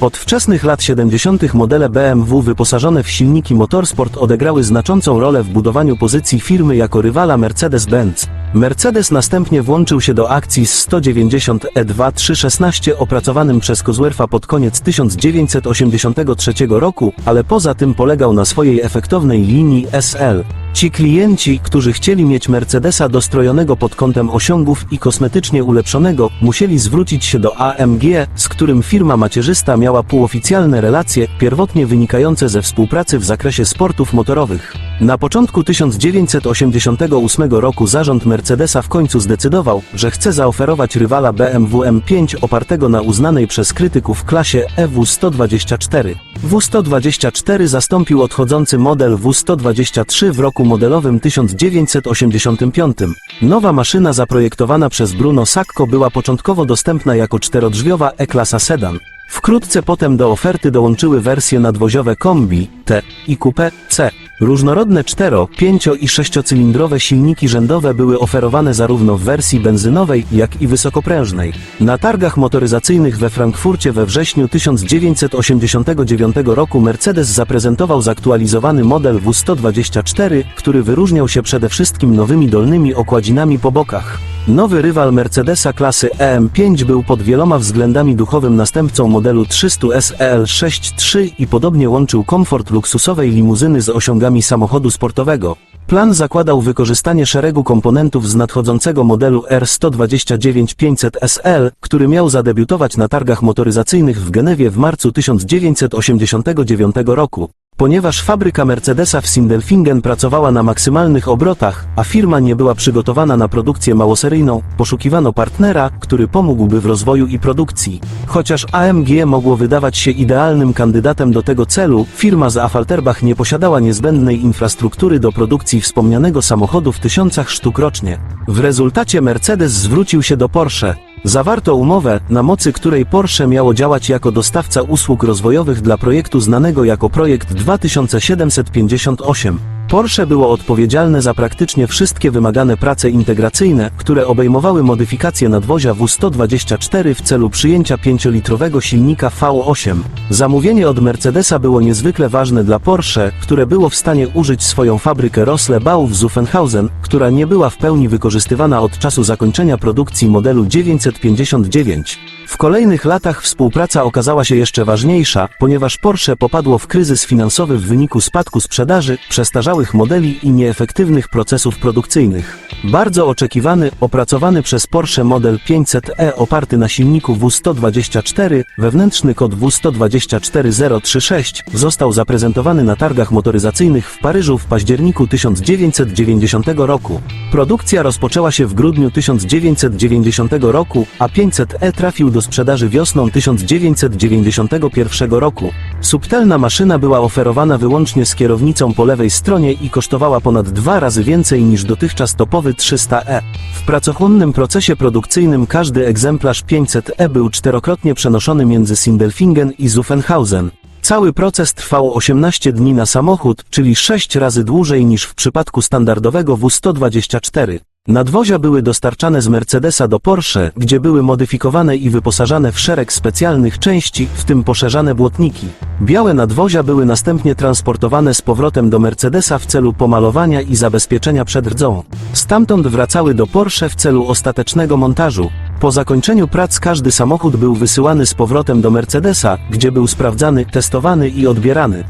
Od wczesnych lat 70. modele BMW wyposażone w silniki Motorsport odegrały znaczącą rolę w budowaniu pozycji firmy jako rywala Mercedes-Benz. Mercedes następnie włączył się do akcji z 190 E2 316 opracowanym przez Cosworth'a pod koniec 1983 roku, ale poza tym polegał na swojej efektownej linii SL. Ci klienci, którzy chcieli mieć Mercedesa dostrojonego pod kątem osiągów i kosmetycznie ulepszonego, musieli zwrócić się do AMG, z którym firma macierzysta miała półoficjalne relacje, pierwotnie wynikające ze współpracy w zakresie sportów motorowych. Na początku 1988 roku zarząd Mercedesa w końcu zdecydował, że chce zaoferować rywala BMW M5 opartego na uznanej przez krytyków klasie E EW124. W124 zastąpił odchodzący model W123 w roku modelowym 1985. Nowa maszyna zaprojektowana przez Bruno Sacco była początkowo dostępna jako czterodrzwiowa E-klasa sedan. Wkrótce potem do oferty dołączyły wersje nadwoziowe kombi, T i coupe C. Różnorodne cztero, pięcio i sześciocylindrowe silniki rzędowe były oferowane zarówno w wersji benzynowej, jak i wysokoprężnej. Na targach motoryzacyjnych we Frankfurcie we wrześniu 1989 roku Mercedes zaprezentował zaktualizowany model W124, który wyróżniał się przede wszystkim nowymi dolnymi okładzinami po bokach. Nowy rywal Mercedesa klasy EM5 był pod wieloma względami duchowym następcą modelu 300 SEL63 i podobnie łączył komfort luksusowej limuzyny z osiągami samochodu sportowego. Plan zakładał wykorzystanie szeregu komponentów z nadchodzącego modelu R129 SL, który miał zadebiutować na targach motoryzacyjnych w Genewie w marcu 1989 roku. Ponieważ fabryka Mercedesa w Sindelfingen pracowała na maksymalnych obrotach, a firma nie była przygotowana na produkcję małoseryjną, poszukiwano partnera, który pomógłby w rozwoju i produkcji. Chociaż AMG mogło wydawać się idealnym kandydatem do tego celu, firma z Affalterbach nie posiadała niezbędnej infrastruktury do produkcji wspomnianego samochodu w tysiącach sztuk rocznie. W rezultacie Mercedes zwrócił się do Porsche. Zawarto umowę, na mocy której Porsche miało działać jako dostawca usług rozwojowych dla projektu znanego jako projekt 2758. Porsche było odpowiedzialne za praktycznie wszystkie wymagane prace integracyjne, które obejmowały modyfikację nadwozia W124 w celu przyjęcia 5-litrowego silnika V8. Zamówienie od Mercedesa było niezwykle ważne dla Porsche, które było w stanie użyć swoją fabrykę Rossle-Bau w Zuffenhausen, która nie była w pełni wykorzystywana od czasu zakończenia produkcji modelu 959. W kolejnych latach współpraca okazała się jeszcze ważniejsza, ponieważ Porsche popadło w kryzys finansowy w wyniku spadku sprzedaży, przestarzałych modeli i nieefektywnych procesów produkcyjnych. Bardzo oczekiwany, opracowany przez Porsche model 500e oparty na silniku W124, wewnętrzny kod W124036, został zaprezentowany na targach motoryzacyjnych w Paryżu w październiku 1990 roku. Produkcja rozpoczęła się w grudniu 1990 roku, a 500e trafił do sprzedaży wiosną 1991 roku. Subtelna maszyna była oferowana wyłącznie z kierownicą po lewej stronie i kosztowała ponad dwa razy więcej niż dotychczas topowy 300e. W pracochłonnym procesie produkcyjnym każdy egzemplarz 500e był czterokrotnie przenoszony między Sindelfingen i Zuffenhausen. Cały proces trwał 18 dni na samochód, czyli 6 razy dłużej niż w przypadku standardowego W124. Nadwozia były dostarczane z Mercedesa do Porsche, gdzie były modyfikowane i wyposażane w szereg specjalnych części, w tym poszerzane błotniki. Białe nadwozia były następnie transportowane z powrotem do Mercedesa w celu pomalowania i zabezpieczenia przed rdzą. Stamtąd wracały do Porsche w celu ostatecznego montażu. Po zakończeniu prac każdy samochód był wysyłany z powrotem do Mercedesa, gdzie był sprawdzany, testowany i odbierany.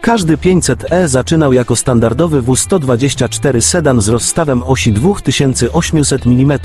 Każdy 500e zaczynał jako standardowy W124 sedan z rozstawem osi 2800 mm.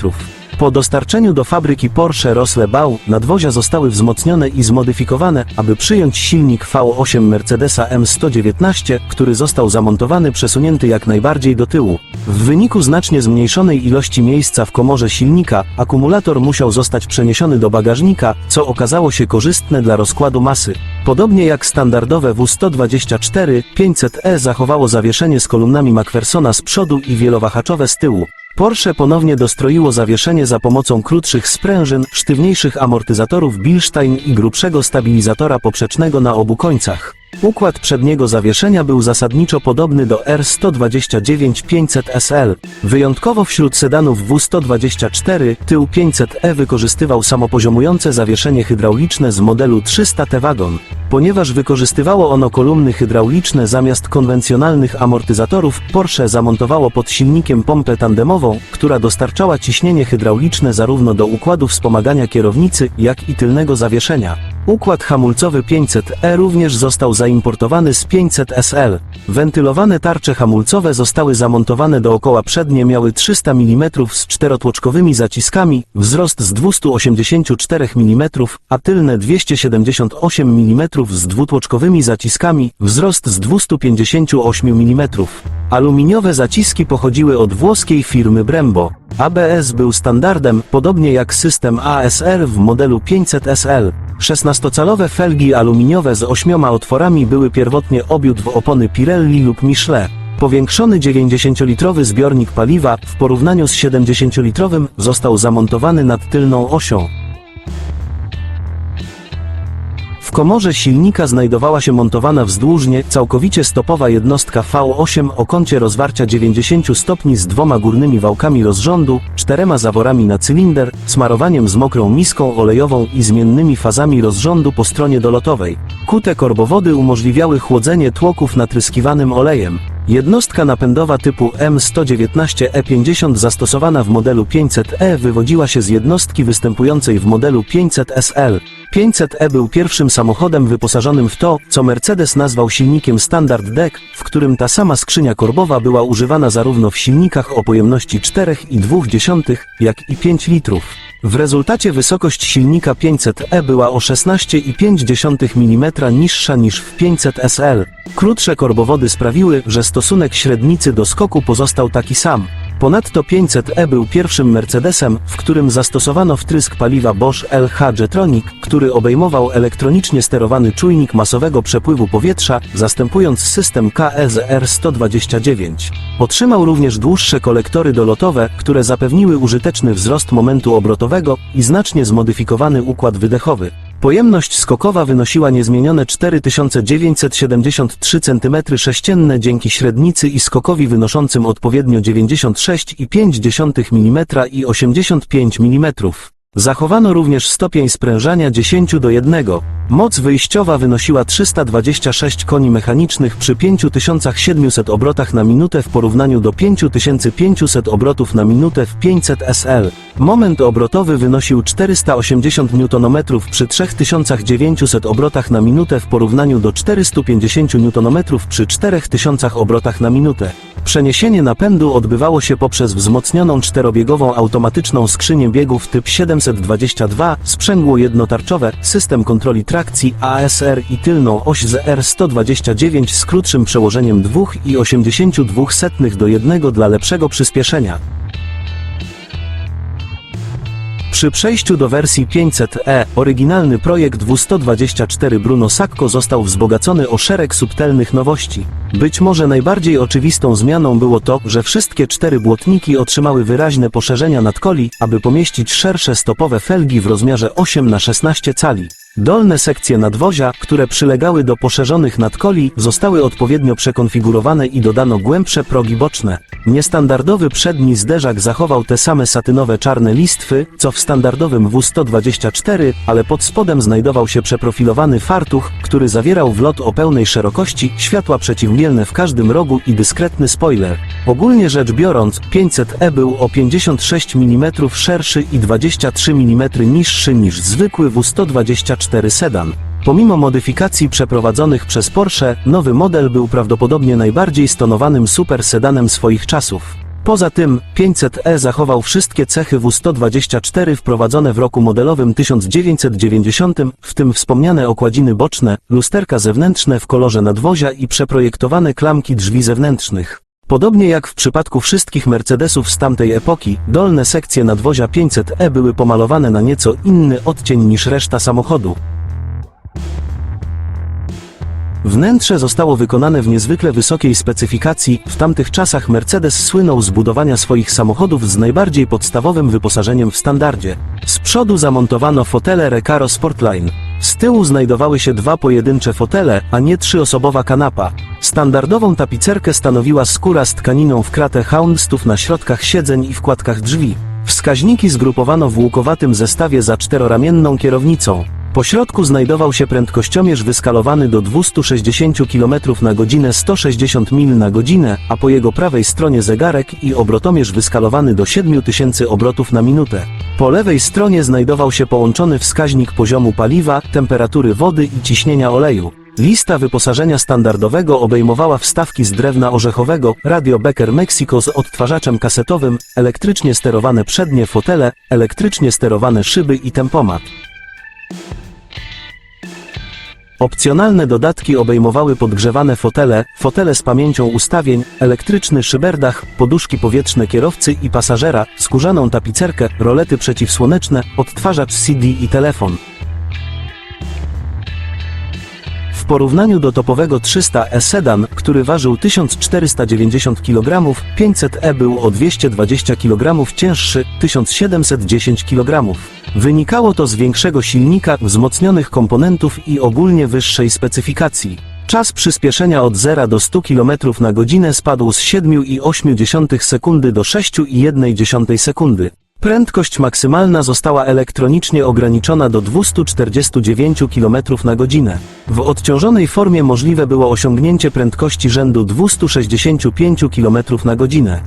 Po dostarczeniu do fabryki Porsche Rossle-Bau nadwozia zostały wzmocnione i zmodyfikowane, aby przyjąć silnik V8 Mercedesa M119, który został zamontowany przesunięty jak najbardziej do tyłu. W wyniku znacznie zmniejszonej ilości miejsca w komorze silnika, akumulator musiał zostać przeniesiony do bagażnika, co okazało się korzystne dla rozkładu masy. Podobnie jak standardowe W124, 500e zachowało zawieszenie z kolumnami McPhersona z przodu i wielowahaczowe z tyłu. Porsche ponownie dostroiło zawieszenie za pomocą krótszych sprężyn, sztywniejszych amortyzatorów Bilstein i grubszego stabilizatora poprzecznego na obu końcach. Układ przedniego zawieszenia był zasadniczo podobny do R129-500 SL. Wyjątkowo wśród sedanów W124 tył 500e wykorzystywał samopoziomujące zawieszenie hydrauliczne z modelu 300T Wagon. Ponieważ wykorzystywało ono kolumny hydrauliczne zamiast konwencjonalnych amortyzatorów, Porsche zamontowało pod silnikiem pompę tandemową, która dostarczała ciśnienie hydrauliczne zarówno do układu wspomagania kierownicy, jak i tylnego zawieszenia. Układ hamulcowy 500E również został zaimportowany z 500SL. Wentylowane tarcze hamulcowe zostały zamontowane dookoła przednie miały 300 mm z czterotłoczkowymi zaciskami, wzrost z 284 mm, a tylne 278 mm z dwutłoczkowymi zaciskami, wzrost z 258 mm. Aluminiowe zaciski pochodziły od włoskiej firmy Brembo. ABS był standardem, podobnie jak system ASR w modelu 500SL. 16 12-calowe felgi aluminiowe z ośmioma otworami były pierwotnie obiód w opony Pirelli lub Michelin. Powiększony 90-litrowy zbiornik paliwa w porównaniu z 70-litrowym został zamontowany nad tylną osią. W komorze silnika znajdowała się montowana wzdłużnie całkowicie stopowa jednostka V8 o kącie rozwarcia 90 stopni z dwoma górnymi wałkami rozrządu, czterema zaworami na cylinder, smarowaniem z mokrą miską olejową i zmiennymi fazami rozrządu po stronie dolotowej. Kute korbowody umożliwiały chłodzenie tłoków natryskiwanym olejem. Jednostka napędowa typu M119E50 zastosowana w modelu 500E wywodziła się z jednostki występującej w modelu 500SL. 500E był pierwszym samochodem wyposażonym w to, co Mercedes nazwał silnikiem Standard Deck, w którym ta sama skrzynia korbowa była używana zarówno w silnikach o pojemności 4,2, jak i 5 litrów. W rezultacie wysokość silnika 500E była o 16,5 mm niższa niż w 500 SL. Krótsze korbowody sprawiły, że stosunek średnicy do skoku pozostał taki sam. Ponadto 500e był pierwszym Mercedesem, w którym zastosowano wtrysk paliwa Bosch LH Jetronic, który obejmował elektronicznie sterowany czujnik masowego przepływu powietrza, zastępując system KEZR 129. Otrzymał również dłuższe kolektory dolotowe, które zapewniły użyteczny wzrost momentu obrotowego i znacznie zmodyfikowany układ wydechowy. Pojemność skokowa wynosiła niezmienione 4973 cm3 dzięki średnicy i skokowi wynoszącym odpowiednio 96,5 mm i 85 mm. Zachowano również stopień sprężania 10 do 1. Moc wyjściowa wynosiła 326 koni mechanicznych przy 5700 obrotach na minutę w porównaniu do 5500 obrotów na minutę w 500 SL. Moment obrotowy wynosił 480 Nm przy 3900 obrotach na minutę w porównaniu do 450 Nm przy 4000 obrotach na minutę. Przeniesienie napędu odbywało się poprzez wzmocnioną czterobiegową automatyczną skrzynię biegów typ 722, sprzęgło jednotarczowe, system kontroli trakcji ASR i tylną oś ZR129 z krótszym przełożeniem 2,82 do 1 dla lepszego przyspieszenia. Przy przejściu do wersji 500e, oryginalny projekt W124 Bruno Sakko został wzbogacony o szereg subtelnych nowości. Być może najbardziej oczywistą zmianą było to, że wszystkie cztery błotniki otrzymały wyraźne poszerzenia nadkoli, aby pomieścić szersze stopowe felgi w rozmiarze 8 na 16 cali. Dolne sekcje nadwozia, które przylegały do poszerzonych nadkoli, zostały odpowiednio przekonfigurowane i dodano głębsze progi boczne. Niestandardowy przedni zderzak zachował te same satynowe czarne listwy, co w standardowym W124, ale pod spodem znajdował się przeprofilowany fartuch, który zawierał wlot o pełnej szerokości, światła przeciwmielne w każdym rogu i dyskretny spoiler. Ogólnie rzecz biorąc, 500e był o 56 mm szerszy i 23 mm niższy niż zwykły W124 sedan. Pomimo modyfikacji przeprowadzonych przez Porsche, nowy model był prawdopodobnie najbardziej stonowanym super sedanem swoich czasów. Poza tym, 500e zachował wszystkie cechy W124 wprowadzone w roku modelowym 1990, w tym wspomniane okładziny boczne, lusterka zewnętrzne w kolorze nadwozia i przeprojektowane klamki drzwi zewnętrznych. Podobnie jak w przypadku wszystkich Mercedesów z tamtej epoki, dolne sekcje nadwozia 500e były pomalowane na nieco inny odcień niż reszta samochodu. Wnętrze zostało wykonane w niezwykle wysokiej specyfikacji. W tamtych czasach Mercedes słynął z budowania swoich samochodów z najbardziej podstawowym wyposażeniem w standardzie. Z przodu zamontowano fotele Recaro Sportline. Z tyłu znajdowały się dwa pojedyncze fotele, a nie trzyosobowa kanapa. Standardową tapicerkę stanowiła skóra z tkaniną w kratę houndstów na środkach siedzeń i wkładkach drzwi. Wskaźniki zgrupowano w łukowatym zestawie za czteroramienną kierownicą. Po środku znajdował się prędkościomierz wyskalowany do 260 km na godzinę 160 mil na godzinę, a po jego prawej stronie zegarek i obrotomierz wyskalowany do 7000 obrotów na minutę. Po lewej stronie znajdował się połączony wskaźnik poziomu paliwa, temperatury wody i ciśnienia oleju. Lista wyposażenia standardowego obejmowała wstawki z drewna orzechowego, radio Becker Mexico z odtwarzaczem kasetowym, elektrycznie sterowane przednie fotele, elektrycznie sterowane szyby i tempomat. Opcjonalne dodatki obejmowały podgrzewane fotele, fotele z pamięcią ustawień, elektryczny szyberdach, poduszki powietrzne kierowcy i pasażera, skórzaną tapicerkę, rolety przeciwsłoneczne, odtwarzacz CD i telefon. Porównaniu do topowego 300e sedan, który ważył 1490 kg, 500e był o 220 kg cięższy, 1710 kg. Wynikało to z większego silnika, wzmocnionych komponentów i ogólnie wyższej specyfikacji. Czas przyspieszenia od 0 do 100 km na godzinę spadł z 7,8 sekundy do 6,1 sekundy. Prędkość maksymalna została elektronicznie ograniczona do 249 km na godzinę. W odciążonej formie możliwe było osiągnięcie prędkości rzędu 265 km na godzinę.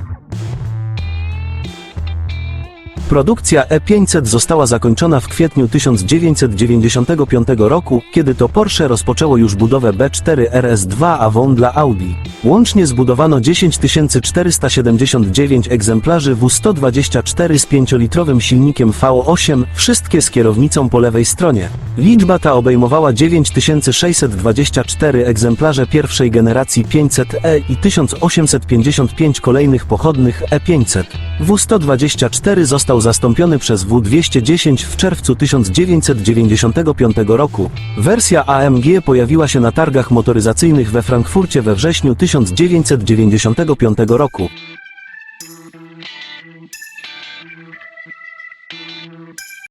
Produkcja E500 została zakończona w kwietniu 1995 roku, kiedy to Porsche rozpoczęło już budowę B4 RS2 Avon dla Audi. Łącznie zbudowano 10 479 egzemplarzy W124 z 5-litrowym silnikiem V8, wszystkie z kierownicą po lewej stronie. Liczba ta obejmowała 9624 egzemplarze pierwszej generacji 500e i 1855 kolejnych pochodnych E500. W124 zastąpiony przez W210 w czerwcu 1995 roku. Wersja AMG pojawiła się na targach motoryzacyjnych we Frankfurcie we wrześniu 1995 roku.